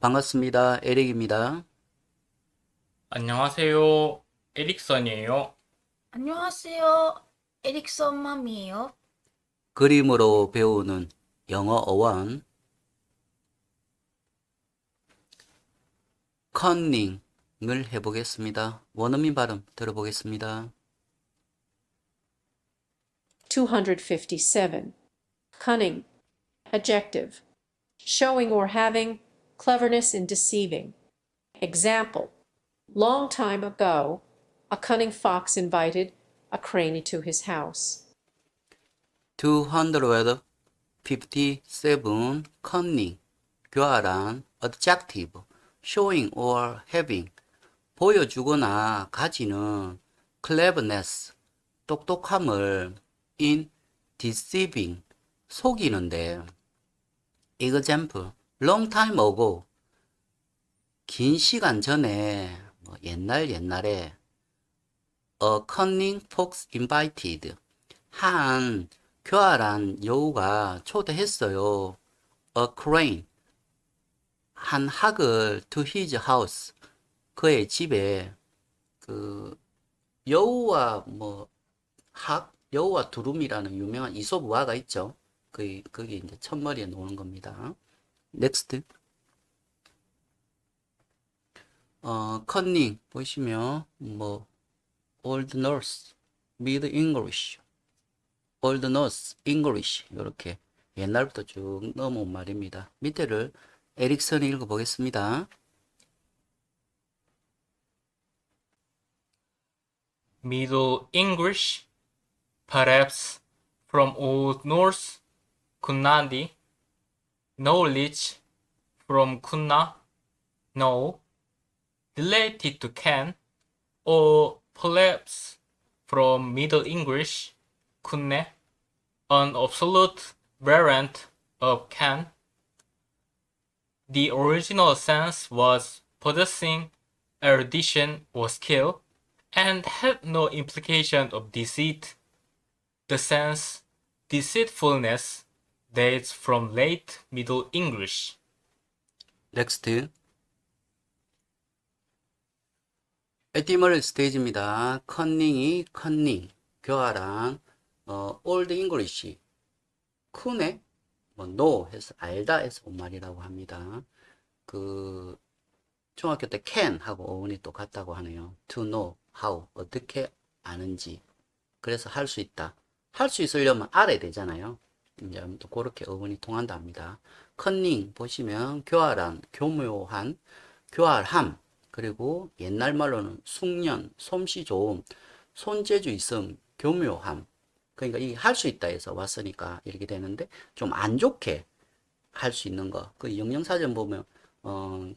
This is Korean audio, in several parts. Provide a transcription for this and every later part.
반갑습니다. 에릭입니다. 안녕하세요. 에릭선이에요. 안녕하세요. 에릭선 맘이에요. 그림으로 배우는 영어 어원 컨닝을 해보겠습니다. 원어민 발음 들어보겠습니다. 257. Cunning. Adjective. Showing or having cleverness in deceiving. Example. Long time ago, a cunning fox invited a crane to his house. 257 컨닝 교활한 adjective showing or having 보여주거나 가지는 cleverness 똑똑함을 in deceiving 속이는데 example long time 긴 시간 전에 뭐 옛날 옛날에 a cunning fox invited 한 교활한 여우가 초대했어요. a crane 한 학을 to his house 그의 집에 그 여우와 뭐 학 여우와 두루미라는 유명한 이솝 우화가 있죠. 그 그게 이제 첫머리에 놓는 겁니다. 넥스트 어 컨닝 보시면 뭐 old nurse mid English old nurse English 이렇게 옛날부터 쭉 넘어온 말입니다. 밑에를 에릭슨이 읽어보겠습니다. Middle English, perhaps from Old Norse, kunnadi. Knowledge from kunna, know. Related to can, or perhaps from Middle English, kunne, an absolute variant of can. The original sense was possessing erudition or skill and had no implication of deceit. The sense deceitfulness dates from late Middle English. 넥스트 에티멀 스테이지입니다. 컨닝이 컨닝 교활한 어, 올드 잉글리시 쿤에 뭐 know 해서 알다 해서 온 말이라고 합니다. 그 중학교 때 can 하고 어원이 똑같다고 하네요. to know how 어떻게 아는지 그래서 할 수 있다. 할 수 있으려면 알아야 되잖아요. 이제 아무튼 그렇게 어원이 통한다 합니다. 컨닝 보시면 교활한, 교묘한, 교활함 그리고 옛날 말로는 숙련, 솜씨 좋음, 손재주 있음, 교묘함 그러니까 이게 할수 있다 해서 왔으니까 이렇게 되는데 좀 안 좋게 할 수 있는 거. 그 영영사전 보면 어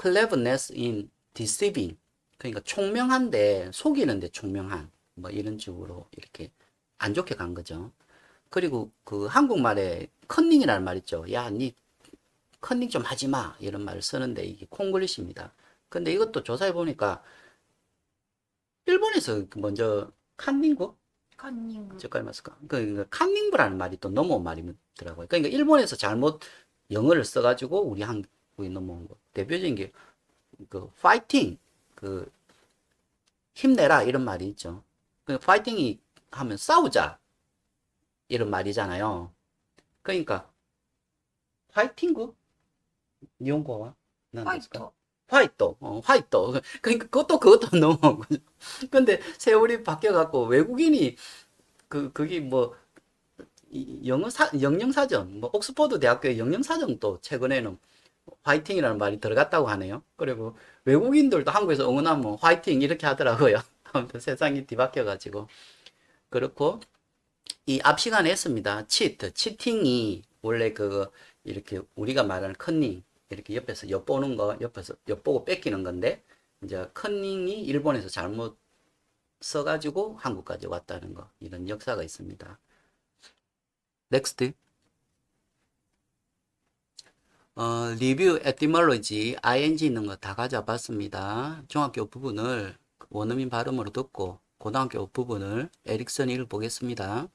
cleverness in deceiving 그러니까 총명한데 속이는데 총명한 뭐 이런 식으로 이렇게 안 좋게 간 거죠. 그리고 그 한국말에 컨닝이라는 말 있죠. 야, 니 컨닝 좀 하지 마. 이런 말을 쓰는데 이게 콩글리시입니다. 근데 이것도 조사해 보니까 일본에서 그 먼저 칸닝구 컨닝. 저까지 맞을까? 그 칸닝부라는 말이 또 넘어온 말이더라고요. 그러니까 일본에서 잘못 영어를 써가지고 우리 한국에 넘어온 거. 대표적인 게 그 파이팅, 그 힘내라 이런 말이 있죠. 그 파이팅이 하면 싸우자 이런 말이잖아요. 그러니까 파이팅구 일본어와 난 화이트. 화이트, 어, 화이트. 그러니까 그것도 그것도 넘어온 거죠. 근데 세월이 바뀌어갖고 외국인이 그 그게 뭐 이- 영어 사 영영사전, 뭐 옥스퍼드 대학교의 영영사전도 최근에는 화이팅이라는 말이 들어갔다고 하네요. 그리고 외국인들도 한국에서 응원하면 화이팅 이렇게 하더라고요. 아무튼 세상이 뒤바뀌어가지고 그렇고 이 앞 시간에 했습니다. 치트, 치팅이 원래 그 이렇게 우리가 말하는 컨닝 이렇게 옆에서 엿보는 거, 옆에서 엿보고 뺏기는 건데 이제 컨닝이 일본에서 잘못 써가지고 한국까지 왔다는 거 이런 역사가 있습니다. 넥스트. 어, 리뷰 에티멀로지 ing 있는 거 다 가져봤습니다. 중학교 부분을 원어민 발음으로 듣고 고등학교 부분을 에릭슨이 읽어보겠습니다.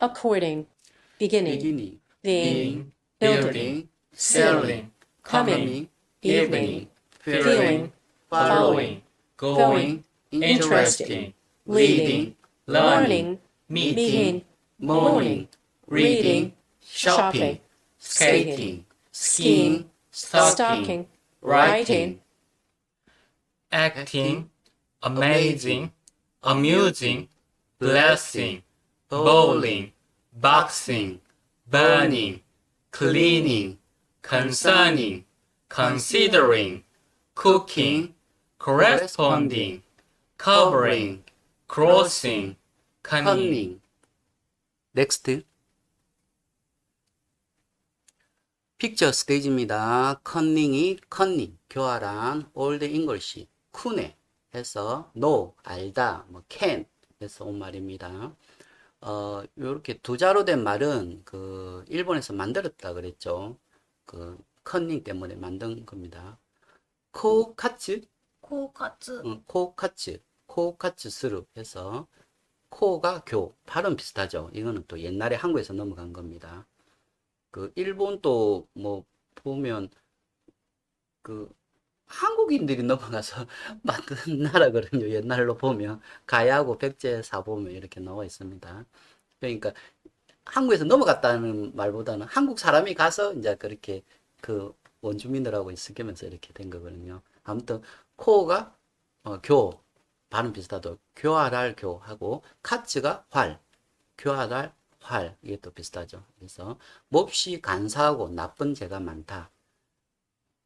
According. Beginning. beginning, Being. being, building, selling, coming, evening, feeling, following, going, interesting, leading, learning, meeting, morning, reading, shopping, skating, skiing, stalking, stalking, writing, acting, amazing, amusing, blessing, bowling, boxing, burning, cleaning, concerning, considering, cooking, corresponding, covering, crossing, cunning. 넥스트. 픽처 스테이지입니다. 커닝이 컨닝, 교활한, 올드 잉글시, 쿤에 해서 know, 알다, 뭐 can 해서 온 말입니다. 어, 요렇게 두 자로 된 말은 그 일본에서 만들었다 그랬죠. 그 컨닝 때문에 만든 겁니다. 코카츠, 狡猾 어, 코카츠, 코카츠 스루 해서 코가 교, 발음 비슷하죠. 이거는 또 옛날에 한국에서 넘어간 겁니다. 그 일본도 뭐 보면 그 한국인들이 넘어가서 만든 나라거든요. 옛날로 보면 가야하고 백제 사 보면 이렇게 나와 있습니다. 그러니까 한국에서 넘어갔다는 말보다는 한국 사람이 가서 이제 그렇게 그 원주민들하고 있으면서 이렇게 된 거거든요. 아무튼 코가 어, 교 발음 비슷하도 교활할 교하고 카츠가 활 교활할 활 이게 또 비슷하죠. 그래서 몹시 간사하고 나쁜 죄가 많다.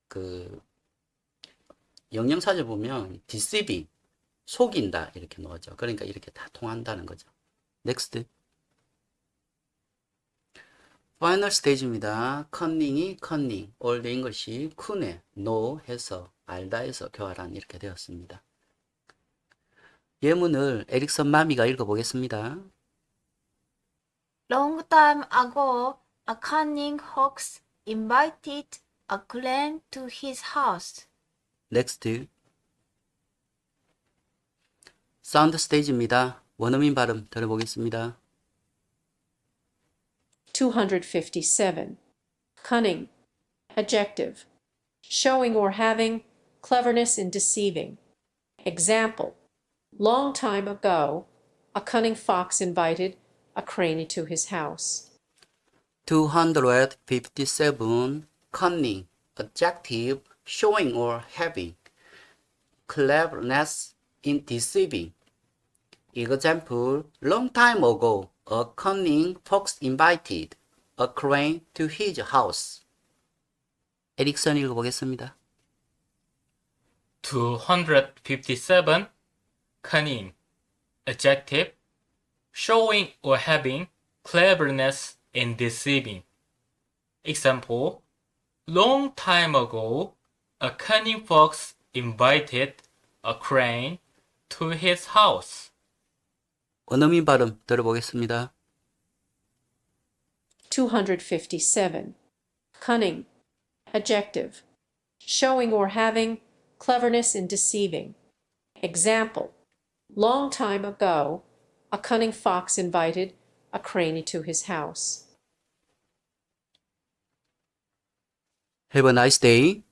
그 영영사절 보면 deceiving 속인다 이렇게 나오죠. 그러니까 이렇게 다 통한다는 거죠. 넥스트 파이널 스테이지입니다. 컨닝이 컨닝, 올드 잉글시 쿤에 노 해서 알다 해서 교활한 이렇게 되었습니다. 예문을 에릭선 마미가 읽어보겠습니다. Long time ago, a cunning fox invited a crane to his house. 넥스트 사운드 스테이지입니다. 원어민 발음 들어보겠습니다. 257. Cunning. Adjective. Showing or having cleverness in deceiving. Example. Long time ago, a cunning fox invited a crane to his house. 257 cunning adjective showing or having cleverness in deceiving example long time ago a cunning fox invited a crane to his house 에릭선 읽어보겠습니다 257 cunning adjective showing or having cleverness in deceiving example long time ago a cunning fox invited a crane to his house 원어민 발음 들어보겠습니다 257. Cunning. Adjective. Showing or having cleverness in deceiving. Example. Long time ago, a cunning fox invited a crane to his house. Have a nice day